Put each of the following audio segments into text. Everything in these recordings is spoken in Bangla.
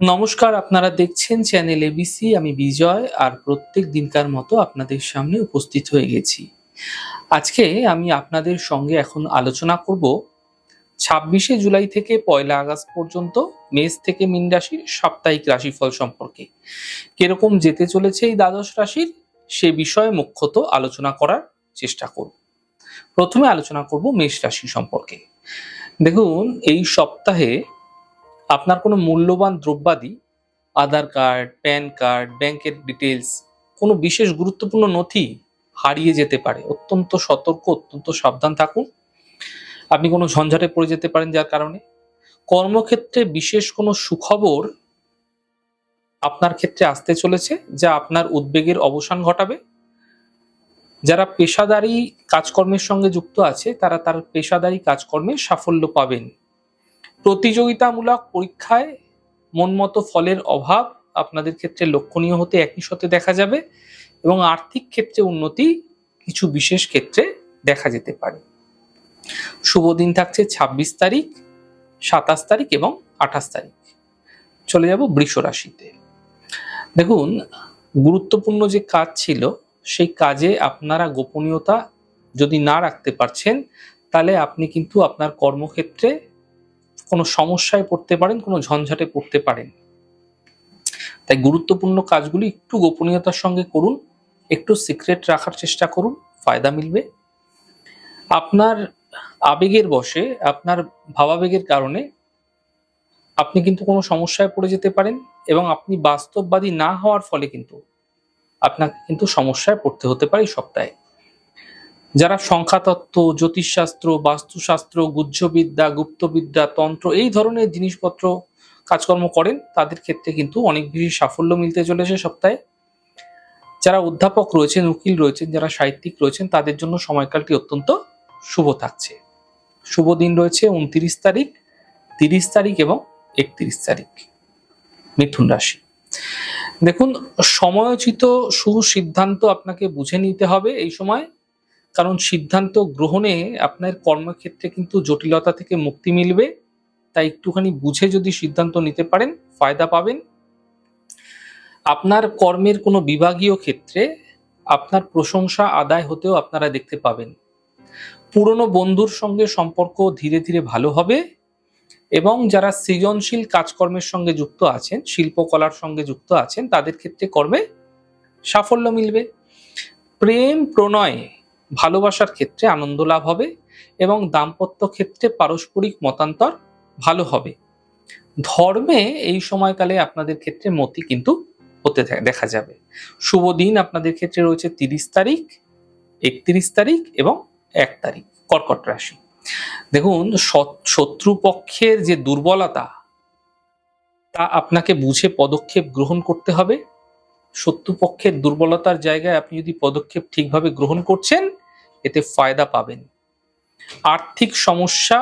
নমস্কার, আপনারা দেখছেন চ্যানেল এবিসি আমি বিজয়, আর প্রত্যেক দিনকার মতো আপনাদের সামনে উপস্থিত হয়ে গেছি। আজকে আমি আপনাদের সঙ্গে এখন আলোচনা করব ছাব্বিশে জুলাই থেকে পয়লা আগস্ট পর্যন্ত মেষ থেকে মিন রাশির সাপ্তাহিক রাশিফল সম্পর্কে। কীরকম যেতে চলেছে এই দ্বাদশ রাশির, সে বিষয়ে মুখ্যত আলোচনা করার চেষ্টা করব। প্রথমে আলোচনা করব মেষ রাশি সম্পর্কে। দেখুন, এই সপ্তাহে আপনার কোনো মূল্যবান দ্রব্যাদি, আধার কার্ড, প্যান কার্ড, ব্যাংকের ডিটেলস কোনো বিশেষ গুরুত্বপূর্ণ নথি হারিয়ে যেতে পারে। অত্যন্ত সতর্ক, অত্যন্ত সাবধান থাকুন। আপনি কোনো ঝঞ্ঝাটে পড়ে যেতে পারেন যার কারণে। কর্মক্ষেত্রে বিশেষ কোনো সুখবর আপনার ক্ষেত্রে আসতে চলেছে যা আপনার উদ্বেগের অবসান ঘটাবে? যারা পেশাদারি কাজকর্মের সঙ্গে যুক্ত আছে, তারা তার পেশাদারি কাজকর্মে সাফল্য পাবেন। প্রতিযোগিতামূলক পরীক্ষায় মনমতো ফলের অভাব আপনাদের ক্ষেত্রে লক্ষণীয় হতে একই সাথে দেখা যাবে এবং আর্থিক ক্ষেত্রে উন্নতি কিছু বিশেষ ক্ষেত্রে দেখা যেতে পারে। শুভ দিন থাকছে ছাব্বিশ তারিখ, সাতাশ তারিখ এবং আঠাশ তারিখ। চলে যাব বৃষ রাশিতে। দেখুন, গুরুত্বপূর্ণ যে কাজ ছিল, সেই কাজে আপনারা গোপনীয়তা যদি না রাখতে পারছেন, তাহলে আপনি কিন্তু আপনার কর্মক্ষেত্রে কোনো সমস্যায় পড়তে পারেন, কোনো ঝঞ্ঝাটে পড়তে পারেন। তাই গুরুত্বপূর্ণ কাজগুলি একটু গোপনীয়তার সঙ্গে করুন, একটু সিক্রেট রাখার চেষ্টা করুন, ফায়দা মিলবে। আপনার আবেগের বশে আপনার ভাবাবেগের কারণে আপনি কিন্তু কোনো সমস্যায় পড়ে যেতে পারেন এবং আপনি বাস্তববাদী না হওয়ার ফলে কিন্তু আপনাকে কিন্তু সমস্যায় পড়তে হতে পারে সপ্তাহে। যারা সংখ্যাতত্ত্ব, জ্যোতিষশাস্ত্র, বাস্তুশাস্ত্র, গুহ্যবিদ্যা, গুপ্তবিদ্যা, তন্ত্র এই ধরনের জিনিসপত্র কাজকর্ম করেন, তাদের ক্ষেত্রে কিন্তু অনেক বেশি সাফল্য মিলতে চলেছে সপ্তাহে। যারা অধ্যাপক রয়েছেন, উকিল রয়েছেন, যারা সাহিত্যিক রয়েছেন, তাদের জন্য সময়কালটি অত্যন্ত শুভ থাকছে। শুভ দিন রয়েছে উনত্রিশ তারিখ, তিরিশ তারিখ এবং একত্রিশ তারিখ, মিথুন রাশি। দেখুন, সময়োচিত সুসিদ্ধান্ত আপনাকে বুঝে নিতে হবে এই সময়। কারণ সিদ্ধান্ত গ্রহণে আপনার কর্মক্ষেত্রে কিন্তু জটিলতা থেকে মুক্তি মিলবে। তাই একটুখানি বুঝে যদি সিদ্ধান্ত নিতে পারেন, ফায়দা পাবেন। আপনার কর্মের কোনো বিভাগীয় ক্ষেত্রে আপনার প্রশংসা আদায় হতেও আপনারা দেখতে পাবেন। পুরনো বন্ধুর সঙ্গে সম্পর্ক ধীরে ধীরে ভালো হবে এবং যারা সৃজনশীল কাজকর্মের সঙ্গে যুক্ত আছেন, শিল্পকলার সঙ্গে যুক্ত আছেন, তাদের ক্ষেত্রে কর্মে সাফল্য মিলবে। প্রেম প্রণয় ভালোবাসার ক্ষেত্রে আনন্দ লাভ হবে এবং দাম্পত্য ক্ষেত্রে পারস্পরিক মতান্তর ভালো হবে। ধর্মে এই সময়কালে আপনাদের ক্ষেত্রে মতি কিন্তু হতে দেখা যাবে। শুভ দিন আপনাদের ক্ষেত্রে রয়েছে তিরিশ তারিখ, একত্রিশ তারিখ এবং এক তারিখ, কর্কট রাশি। দেখুন শত্রুপক্ষের যে দুর্বলতা, তা আপনাকে বুঝে পদক্ষেপ গ্রহণ করতে হবে। শত্রুপক্ষের দুর্বলতার জায়গায় আপনি যদি পদক্ষেপ ঠিকভাবে গ্রহণ করছেন, এতে ফায়দা পাবেন। আর্থিক সমস্যা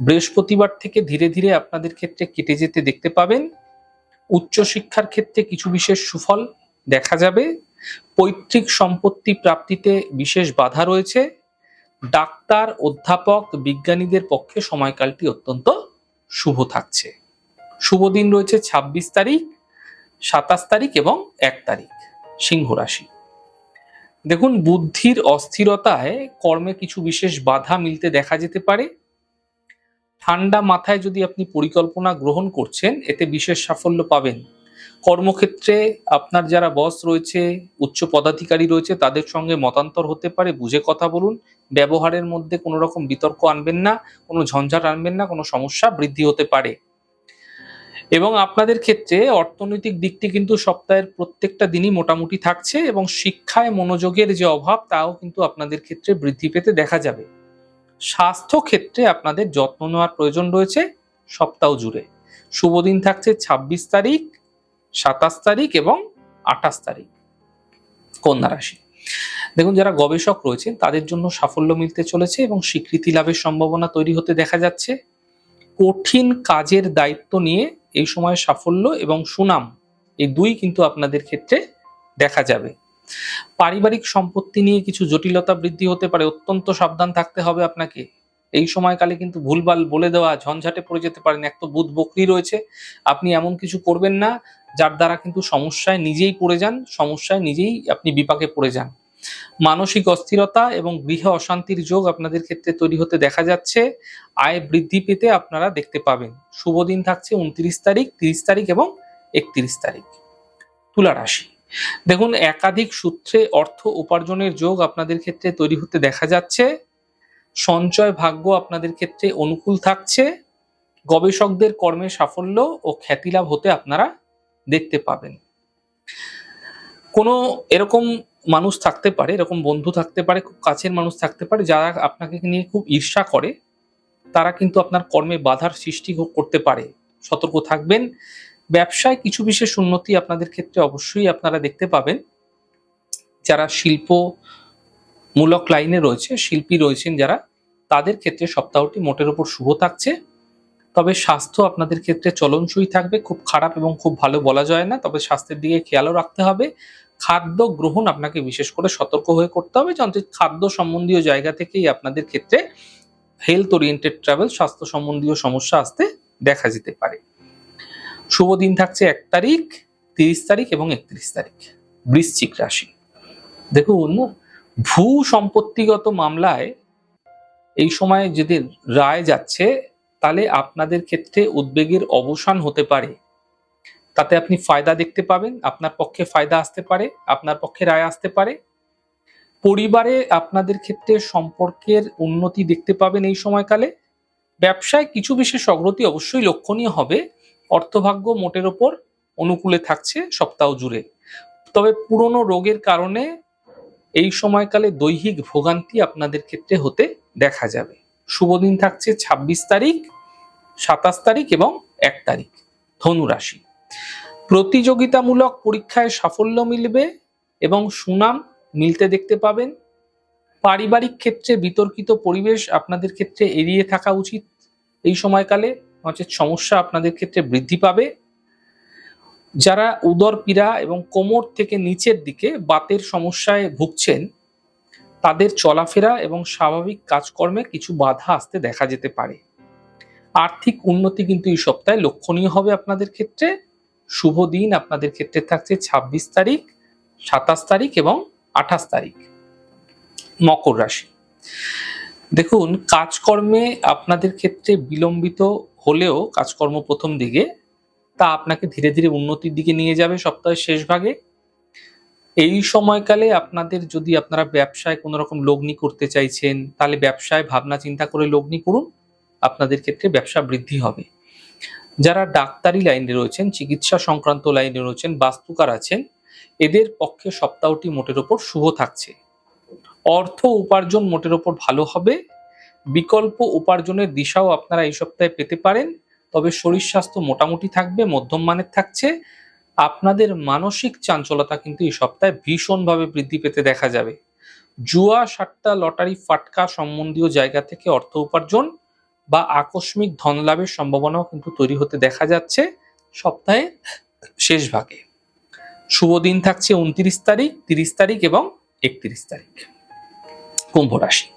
বৃহস্পতিবার থেকে ধীরে ধীরে আপনাদের ক্ষেত্রে কেটে যেতে দেখতে পাবেন। উচ্চশিক্ষার ক্ষেত্রে কিছু বিশেষ সুফল দেখা যাবে। পৈতৃক সম্পত্তি প্রাপ্তিতে বিশেষ বাধা রয়েছে। ডাক্তার, অধ্যাপক, বিজ্ঞানীদের পক্ষে সময়কালটি অত্যন্ত শুভ থাকছে। শুভ দিন রয়েছে ২৬ তারিখ। সাতাশ তারিখ এবং এক তারিখ, সিংহ রাশি। দেখুন, বুদ্ধির অস্থিরতায় কর্মে কিছু বিশেষ বাধা মিলতে দেখা যেতে পারে। ঠান্ডা মাথায় যদি আপনি পরিকল্পনা গ্রহণ করছেন, এতে বিশেষ সাফল্য পাবেন। কর্মক্ষেত্রে আপনার যারা বস রয়েছে, উচ্চ পদাধিকারী রয়েছে, তাদের সঙ্গে মতান্তর হতে পারে, বুঝে কথা বলুন। ব্যবহারের মধ্যে কোনো রকম বিতর্ক আনবেন না, কোনো ঝঞ্ঝাট আনবেন না, কোনো সমস্যা বৃদ্ধি হতে পারে। এবং আপনাদের ক্ষেত্রে অর্থনৈতিক দিকটি কিন্তু সপ্তাহের প্রত্যেকটা দিনই মোটামুটি থাকছে এবং শিক্ষায় মনোযোগের যে অভাব, তাও কিন্তু আপনাদের ক্ষেত্রে বৃদ্ধি পেতে দেখা যাবে। স্বাস্থ্য ক্ষেত্রে আপনাদের যত্ন নেওয়ার প্রয়োজন রয়েছে সপ্তাহ জুড়ে। শুভ দিন থাকছে ২৬ তারিখ, সাতাশ তারিখ এবং আঠাশ তারিখ কন্যা রাশি। দেখুন, যারা গবেষক রয়েছেন, তাদের জন্য সাফল্য মিলতে চলেছে এবং স্বীকৃতি লাভের সম্ভাবনা তৈরি হতে দেখা যাচ্ছে। কঠিন কাজের দায়িত্ব নিয়ে এই সময় সাফল্য এবং সুনাম এই দুই কিন্তু আপনাদের ক্ষেত্রে দেখা যাবে। পারিবারিক সম্পত্তি নিয়ে কিছু জটিলতা বৃদ্ধি হতে পারে, অত্যন্ত সাবধান থাকতে হবে আপনাকে। এই সময়কালে কিন্তু ভুলভাল বলে দেওয়া, ঝঞ্ঝাটে পড়ে যেতে পারেন, এক তো বুধ বকরি রয়েছে, আপনি এমন কিছু করবেন না, যার দ্বারা কিন্তু সমস্যায় নিজেই পড়ে যান, সমস্যায় নিজেই আপনি বিপাকে পড়ে যান। মানসিক অস্থিরতা এবং গৃহ অশান্তির যোগ আপনাদের ক্ষেত্রে তৈরি হতে দেখা যাচ্ছে। আয় বৃদ্ধি পেতে আপনারা দেখতে পাবেন। শুভ দিন থাকছে উনত্রিশ তারিখ, তিরিশ তারিখ এবং একত্রিশ তারিখ। তুলা রাশি। দেখুন, একাধিক সূত্রে অর্থ উপার্জনের যোগ আপনাদের ক্ষেত্রে তৈরি হতে দেখা যাচ্ছে। সঞ্চয় ভাগ্য আপনাদের ক্ষেত্রে অনুকূল থাকছে। গবেষকদের কর্মে সাফল্য ও খ্যাতিলাভ হতে আপনারা দেখতে পাবেন। কোনো এরকম মানুষ থাকতে পারে, এরকম বন্ধু থাকতে পারে, খুব কাছের মানুষ থাকতে পারে, যারা আপনাকে নিয়ে খুব ঈর্ষা করে, তারা কিন্তু আপনার কর্মে বাধার সৃষ্টি করতে পারে। সতর্ক থাকবেন। ব্যবসায় কিছু বিশেষ উন্নতি আপনাদের ক্ষেত্রে অবশ্যই আপনারা দেখতে পাবেন। যারা শিল্প মূলক লাইনে রয়েছে, শিল্পী রয়েছেন যারা, তাদের ক্ষেত্রে সপ্তাহটি মোটের উপর শুভ থাকছে। তবে স্বাস্থ্য আপনাদের ক্ষেত্রে চলনসই থাকবে, খুব খারাপ এবং খুব ভালো বলা যায় না, তবে স্বাস্থ্যের দিকে খেয়ালও রাখতে হবে। খাদ্য গ্রহণ আপনাকে বিশেষ করে সতর্ক হয়ে করতে হবে। যন্ত্র খাদ্য সম্বন্ধীয় জায়গা থেকেই আপনাদের ক্ষেত্রে হেলথ ওরিয়েন্টেড ট্রাভেল স্বাস্থ্য সম্বন্ধীয় সমস্যা আসতে দেখা যেতে পারে। শুভ দিন থাকছে এক তারিখ, তিরিশ তারিখ এবং একত্রিশ তারিখ, বৃশ্চিক রাশি। দেখুন, ভূ সম্পত্তিগত মামলায় এই সময় যদি রায় যাচ্ছে, তাহলে আপনাদের ক্ষেত্রে উদ্বেগের অবসান হতে পারে। তাতে আপনি ফায়দা দেখতে পাবেন, আপনার পক্ষে ফায়দা আসতে পারে, আপনার পক্ষে রায় আসতে পারে। পরিবারে আপনাদের ক্ষেত্রে সম্পর্কের উন্নতি দেখতে পাবেন এই সময়কালে। ব্যবসায় কিছু বিশেষ অগ্রতি অবশ্যই লক্ষণীয় হবে। অর্থভাগ্য মোটের ওপর অনুকূলে থাকছে সপ্তাহ জুড়ে। তবে পুরনো রোগের কারণে এই সময়কালে দৈহিক ভোগান্তি আপনাদের ক্ষেত্রে হতে দেখা যাবে। শুভ দিন থাকছে ২৬ তারিখ, সাতাশ তারিখ এবং এক তারিখ। ধনু রাশি প্রতিযোগিতামূলক পরীক্ষায় সাফল্য মিলবে এবং সুনাম মিলতে দেখতে পাবেন। পারিবারিক ক্ষেত্রে বিতর্কিত পরিবেশ আপনাদের ক্ষেত্রে এড়িয়ে থাকা উচিত। এই সময়কালে নচেত সমস্যা আপনাদের ক্ষেত্রে বৃদ্ধি পাবে। যারা উদর পীড়া এবং কোমর থেকে নিচের দিকে বাতের সমস্যায় ভুগছেন, তাদের চলাফেরা এবং স্বাভাবিক কাজকর্মে কিছু বাধা আসতে দেখা যেতে পারে। আর্থিক উন্নতি কিন্তু এই সপ্তাহে লক্ষণীয় হবে আপনাদের ক্ষেত্রে। শুভ দিন আপনাদের ক্ষেত্রে থাকছে ২৬ তারিখ, সাতাশ তারিখ এবং আঠাশ তারিখ। মকর রাশি। দেখুন, কাজকর্মে আপনাদের ক্ষেত্রে বিলম্বিত হলেও কাজকর্ম প্রথম দিকে, তা আপনাকে ধীরে ধীরে উন্নতির দিকে নিয়ে যাবে সপ্তাহের শেষ ভাগে। এই সময়কালে আপনাদের যদি আপনারা ব্যবসায় কোনো রকম লগ্নি করতে চাইছেন, তাহলে ব্যবসায় ভাবনা চিন্তা করে লগ্নি করুন। আপনাদের ক্ষেত্রে ব্যবসা বৃদ্ধি হবে। যারা ডাক্তারি লাইনে রয়েছেন, চিকিৎসা সংক্রান্ত লাইনে রয়েছেন, বাস্তুকার আছেন, এদের পক্ষে সপ্তাহটি মোটের ওপর শুভ থাকছে। অর্থ উপার্জন মোটের ওপর ভালো হবে। বিকল্প উপার্জনের দিশাও আপনারা এই সপ্তাহে পেতে পারেন। তবে শরীর স্বাস্থ্য মোটামুটি থাকবে, মধ্যম মানের থাকছে। আপনাদের মানসিক চাঞ্চলতা কিন্তু এই সপ্তাহে ভীষণভাবে বৃদ্ধি পেতে দেখা যাবে। জুয়া সাট্টা লটারি, ফাটকা সম্বন্ধীয় জায়গা থেকে অর্থ উপার্জন বা আকস্মিক ধন লাভের সম্ভাবনাও কিন্তু তৈরি হতে দেখা যাচ্ছে সপ্তাহের শেষ ভাগে। শুভ দিন থাকছে উনত্রিশ তারিখ, তিরিশ তারিখ এবং একত্রিশ তারিখ। কুম্ভ রাশি।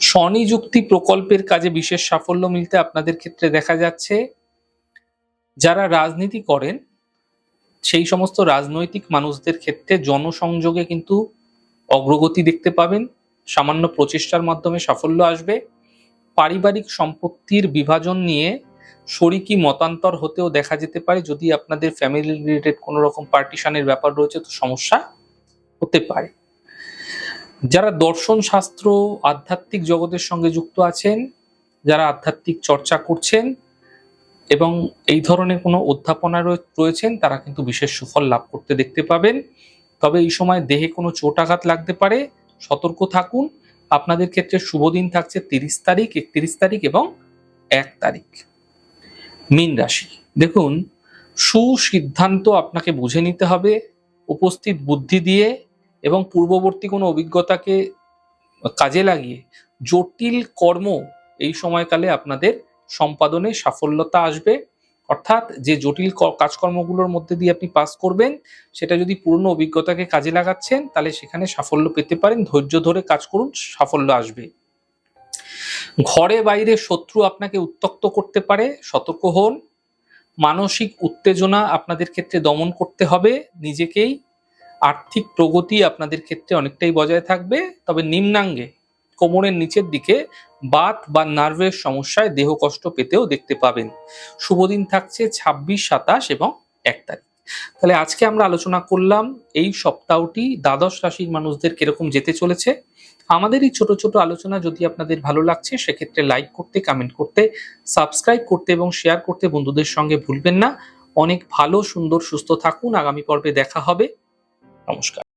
স্বনিযুক্তি প্রকল্পের কাজে বিশেষ সাফল্য মিলতে আপনাদের ক্ষেত্রে দেখা যাচ্ছে, যারা রাজনীতি করেন, সেই সমস্ত রাজনৈতিক মানুষদের ক্ষেত্রে জনসংযোগে কিন্তু অগ্রগতি দেখতে পাবেন, সামান্য প্রচেষ্টার মাধ্যমে সাফল্য আসবে। পারিবারিক সম্পত্তির বিভাজন নিয়ে শরিকি মতান্তর হতেও দেখা যেতে পারে যদি আপনাদের ফ্যামিলি রিলেটেড কোনো রকম পার্টিশনের ব্যাপার রয়েছে তো সমস্যা হতে পারে। যারা দর্শন শাস্ত্র, আধ্যাত্মিক জগতের সঙ্গে যুক্ত আছেন, যারা আধ্যাত্মিক চর্চা করছেন এবং এই ধরনের কোনো অধ্যাপনা রয়ে- রয়েছেন, তারা কিন্তু বিশেষ সুফল লাভ করতে দেখতে পাবেন। তবে এই সময় দেহে কোনো চোট আঘাত লাগতে পারে। সতর্ক থাকুন। আপনাদের ক্ষেত্রে শুভ দিন থাকছে তিরিশ তারিখ, একত্রিশ তারিখ এবং এক তারিখ। মীন রাশি, দেখুন, সুসিদ্ধান্ত আপনাকে বুঝে নিতে হবে, উপস্থিত বুদ্ধি দিয়ে এবং পূর্ববর্তী কোনো অভিজ্ঞতাকে কাজে লাগিয়ে জটিল কর্ম এই সময়কালে আপনাদের সম্পাদনে সাফল্যতা আসবে। অর্থাৎ যে জটিল কাজকর্মগুলোর মধ্যে দিয়ে আপনি পাস করবেন, সেটা যদি পুরনো অভিজ্ঞতাকে কাজে লাগাচ্ছেন, তাহলে সেখানে সাফল্য পেতে পারেন। ধৈর্য ধরে কাজ করুন, সাফল্য আসবে। ঘরে বাইরে শত্রু আপনাকে উত্তক্ত করতে পারে, সতর্ক হন। মানসিক উত্তেজনা আপনাদের ক্ষেত্রে দমন করতে হবে, নিজেকেই। আর্থিক প্রগতি আপনাদের ক্ষেত্রে অনেকটাই বজায় থাকবে। তবে নিম্নাঙ্গে, কোমরের নিচের দিকে বাত বা নার্ভের সমস্যায় দেহ কষ্ট পেতেও দেখতে পাবেন। শুভ দিন থাকছে ছাব্বিশ, সাতাশ এবং এক তারিখ। তাহলে আজকে আমরা আলোচনা করলাম এই সপ্তাহটি দ্বাদশ রাশির মানুষদের কীরকম যেতে চলেছে। আমাদের এই ছোট ছোট আলোচনা যদি আপনাদের ভালো লাগছে, সেক্ষেত্রে লাইক করতে, কমেন্ট করতে, সাবস্ক্রাইব করতে এবং শেয়ার করতে বন্ধুদের সঙ্গে ভুলবেন না। অনেক ভালো, সুন্দর, সুস্থ থাকুন। আগামী পর্বে দেখা হবে। নমস্কার।